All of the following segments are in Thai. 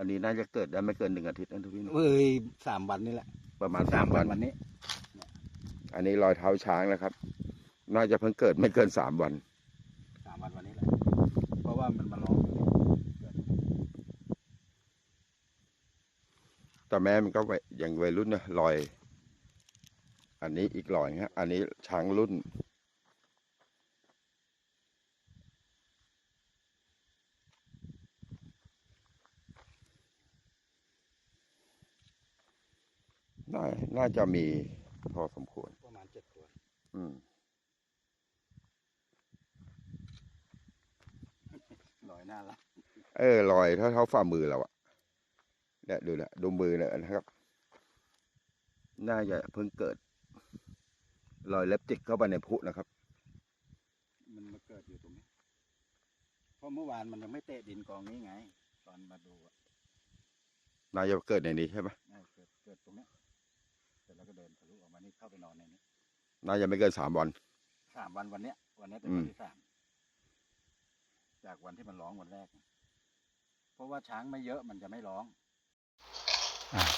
อันนี้น่าจะเกิดได้ไม่เกินหนึ่งอาทิตย์นะทุกพี่นะเอ้ยสามวันนี่แหละประมาณสามวัน วันนี้ อันนี้รอยเท้าช้างนะครับ น่าจะเพิ่งเกิดไม่เกินสามวันสามวันวันนี้แหละ เพราะว่ามันมาลองอยู่นี่แต่แม่มันก็วัยอย่างวัยรุ่นนะรอย อันนี้อีกรอยฮะอันนี้ช้างรุ่น น่าน่าจะมีพอสมควร ประมาณเจ็ดตัว อืมลอยหน้าละเออรอยเท่าเท่าฝ่ามือเราอะเนี่ยดูนะดูมือเนี่ยนะครับ น่าจะเพิ่งเกิด รอยเล็บจิกเข้าไปในพุนะครับ มันมาเกิดอยู่ตรงนี้ เพราะเมื่อวานมันยังไม่เตะดินกองนี้ไง ตอนมาดูอะน่าจะเกิดในนี้ใช่ไหมเออเกิดเกิดตรงเนี้ยเส ร็จแล้วก็เดินทะลุออกมานี่เข้าไปนอนในนี้น่าจะไม่เกินสามวันสามวันวันเนี้ย วันเนี้ยเป็นอืวัมนที่สามจากวันที่มันร้องวันแรก เพราะว่าช้างไม่เยอะมันจะไม่ร้อง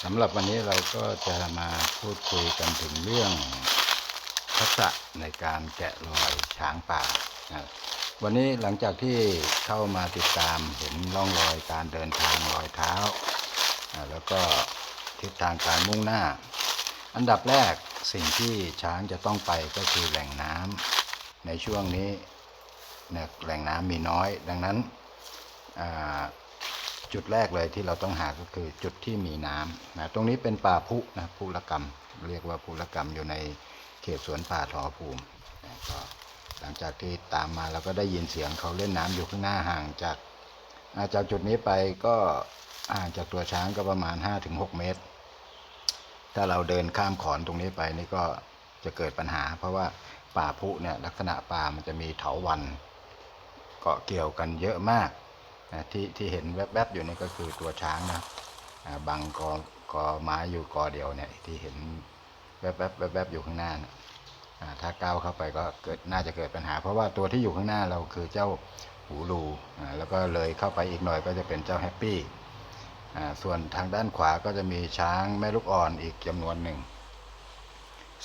สำหรับวันนี้เราก็จะมาพูดคุยกันถึงเรื่องทักษะในการแกะรอยช้างป่านะวันนี้หลังจากที่เข้ามาติดตามเห็นร่องรอยการเดินทางรอยเท้าอ่าแล้วก็ทิศทางการมุ่งหน้า อันดับแรกสิ่งที่ช้างจะต้องไปก็คือแหล่งน้ำในช่วงนี้เนี่ยแหล่งน้ำมีน้อย ดังนั้นจุดแรกเลยที่เราต้องหาก็คือจุดที่มีน้ำนะตรงนี้เป็นป่าพุนะพุรกรรม เรียกว่าพุรกรรมอยู่ในเขตสวนป่าทอภูมินะก็หลังจากที่ตามมาเราก็ได้ยินเสียงเขาเล่นน้ำอยู่ข้างหน้าห่างจากจากจุดนี้ไปก็ห่างจากตัวช้างก็ประมาณ 5-6 เมตร ถ้าเราเดินข้ามขอนตรงนี้ไปนี่ก็จะเกิดปัญหา เพราะว่าป่าพุเนี่ยลักษณะป่ามันจะมีเถาวันเกาะเกี่ยวกันเยอะมากนะที่ที่เห็นแวบๆอยู่นี่ก็คือตัวช้างนะบางกอกอไม้อยู่กอเดียวเนี่ยที่เห็นแวบๆแวบๆอยู่ข้างหน้านะถ้าก้าวเข้าไปก็เกิดน่าจะเกิดปัญหา เพราะว่าตัวที่อยู่ข้างหน้าเราคือเจ้าหูรูแล้วก็เลยเข้าไปอีกหน่อยก็จะเป็นเจ้าแฮปปี้ ส่วนทางด้านขวาก็จะมีช้างแม่ลูกอ่อนอีกจำนวนหนึ่ง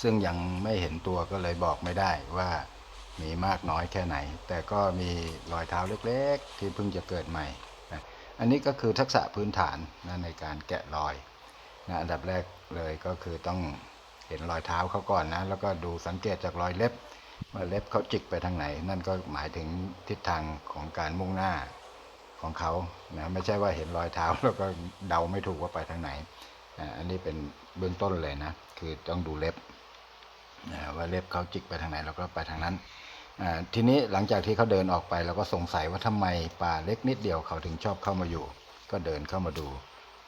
ซึ่งยังไม่เห็นตัวก็เลยบอกไม่ได้ว่ามีมากน้อยแค่ไหน แต่ก็มีรอยเท้าเล็กๆ ที่เพิ่งจะเกิดใหม่นะอันนี้ก็คือทักษะพื้นฐานนะในการแกะรอยนะอันดับแรกเลยก็คือต้องเห็นรอยเท้าเขาก่อนนะ แล้วก็ดูสังเกตจากรอยเล็บว่าเล็บเขาจิกไปทางไหน นั่นก็หมายถึงทิศทางของการมุ่งหน้า ของเขานะไม่ใช่ว่าเห็นรอยเท้าแล้วก็เดาไม่ถูกว่าไปทางไหน อันนี้เป็นเบื้องต้นเลยนะ คือต้องดูเล็บว่าเล็บเขาจิกไปทางไหนเราก็ไปทางนั้น ทีนี้หลังจากที่เขาเดินออกไปเราก็สงสัยว่าทำไมป่าเล็กนิดเดียวเขาถึงชอบเข้ามาอยู่ ก็เดินเข้ามาดู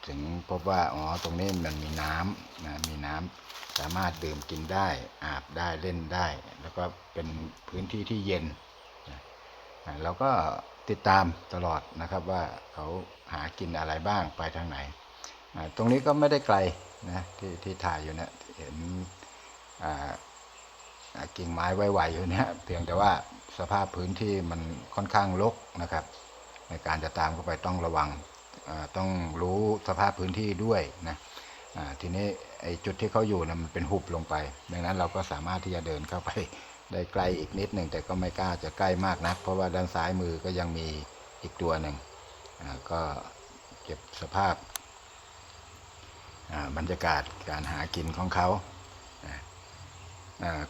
ถึงพบว่าอ๋อตรงนี้มันมีน้ำนะมีน้ำสามารถดื่มกินได้อาบได้เล่นได้ แล้วก็เป็นพื้นที่ที่เย็นเราก็ ติดตามตลอดนะครับว่าเขาหากินอะไรบ้างไปทางไหน ตรงนี้ก็ไม่ได้ไกลนะที่ที่ถ่ายอยู่เนะเห็นกิ่งไม้ไหวๆอยู่เนี่ยเพียงแต่ว่าสภาพพื้นที่มันค่อนข้างรกนะครับ ในการจะตามเข้าไปต้องระวังต้องรู้สภาพพื้นที่ด้วยนะทีนี้ไอ้จุดที่เขาอยู่นะมันเป็นหุบลงไป ดังนั้นเราก็สามารถที่จะเดินเข้าไป ได้ไกลอีกนิดหนึ่งแต่ก็ไม่กล้าจะใกล้มากนัก เพราะว่าด้านซ้ายมือก็ยังมีอีกตัวหนึ่งก็เก็บสภาพบรรยากาศการหากินของเขา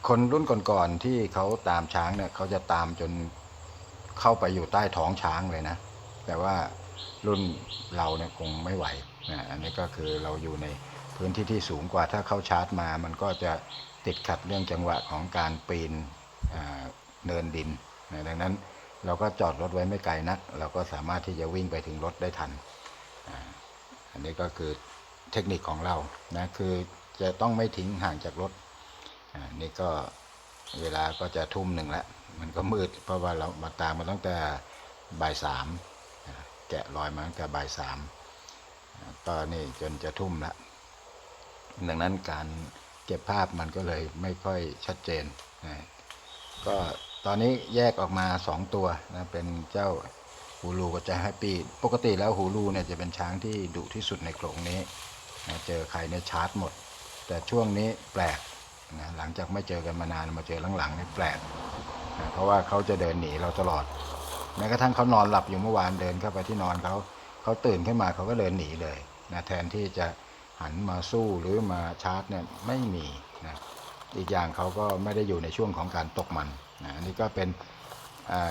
คนรุ่นก่อนๆที่เขาตามช้างเนี่ยเขาจะตามจนเข้าไปอยู่ใต้ท้องช้างเลยนะ แต่ว่ารุ่นเราเนี่ยคงไม่ไหวนะอันนี้ก็คือเราอยู่ในพื้นที่ที่สูงกว่าถ้าเข้าชาร์จมา มันก็จะติดขัดเรื่องจังหวะของการปีน เนินดินนะดังนั้นเราก็จอดรถไว้ไม่ไกลนัก เราก็สามารถที่จะวิ่งไปถึงรถได้ทัน อันนี้ก็คือเทคนิคของเรานะคือจะต้องไม่ทิ้งห่างจากรถอ่นี่ก็เวลาก็จะทุ่มหนึ่งแล้วมันก็มืด เพราะว่าเรามาตามมาตั้งแต่บ่ายสามแกะรอยมาตั้งแต่บ่ายสามอ่าก็นี่จนจะทุ่มล้วดังนั้นการเก็บภาพมันก็เลยไม่ค่อยชัดเจนน ก็ตอนนี้แยกออกมาสองตัวนะเป็นเจ้าหูรูก็จะแฮปปี้ปกติแล้วหูรูเนี่ยจะเป็นช้างที่ดุที่สุดในโขลงนี้นะเจอใครเนี่ยชาร์จหมด แต่ช่วงนี้แปลกนะหลังจากไม่เจอกันมานานมาเจอหลังๆนี่แปลกนะเพราะว่าเขาจะเดินหนีเราตลอดแม้กระทั่งเขานอนหลับอยู่เมื่อวานเดินเข้าไปที่นอนเขาเขาตื่นขึ้นมาเขาก็เดินหนีเลยนะแทนที่จะหันมาสู้หรือมาชาร์จเนี่ยไม่มีนะ อีกอย่างเขาก็ไม่ได้อยู่ในช่วงของการตกมันนะอันนี้ก็เป็น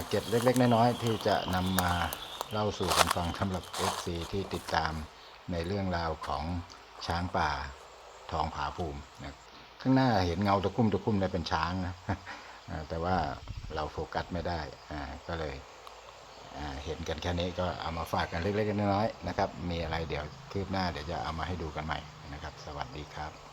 เก็ดเล็ก ๆ น้อยๆที่จะนำมาเล่าสู่กันฟังสำหรับ FC ที่ติดตามในเรื่องราวของช้างป่าทองผาภูมินะข้างหน้าเห็นเงาตะคุ่มตะคุ่มเลยเป็นช้างนะแต่ว่าเราโฟกัสไม่ได้ก็เลยเห็นกันแค่นี้ก็เอามาฝากกันเล็กๆน้อยๆนะครับ มีอะไรเดี๋ยวคืบหน้าเดี๋ยวจะเอามาให้ดูกันใหม่นะครับ สวัสดีครับ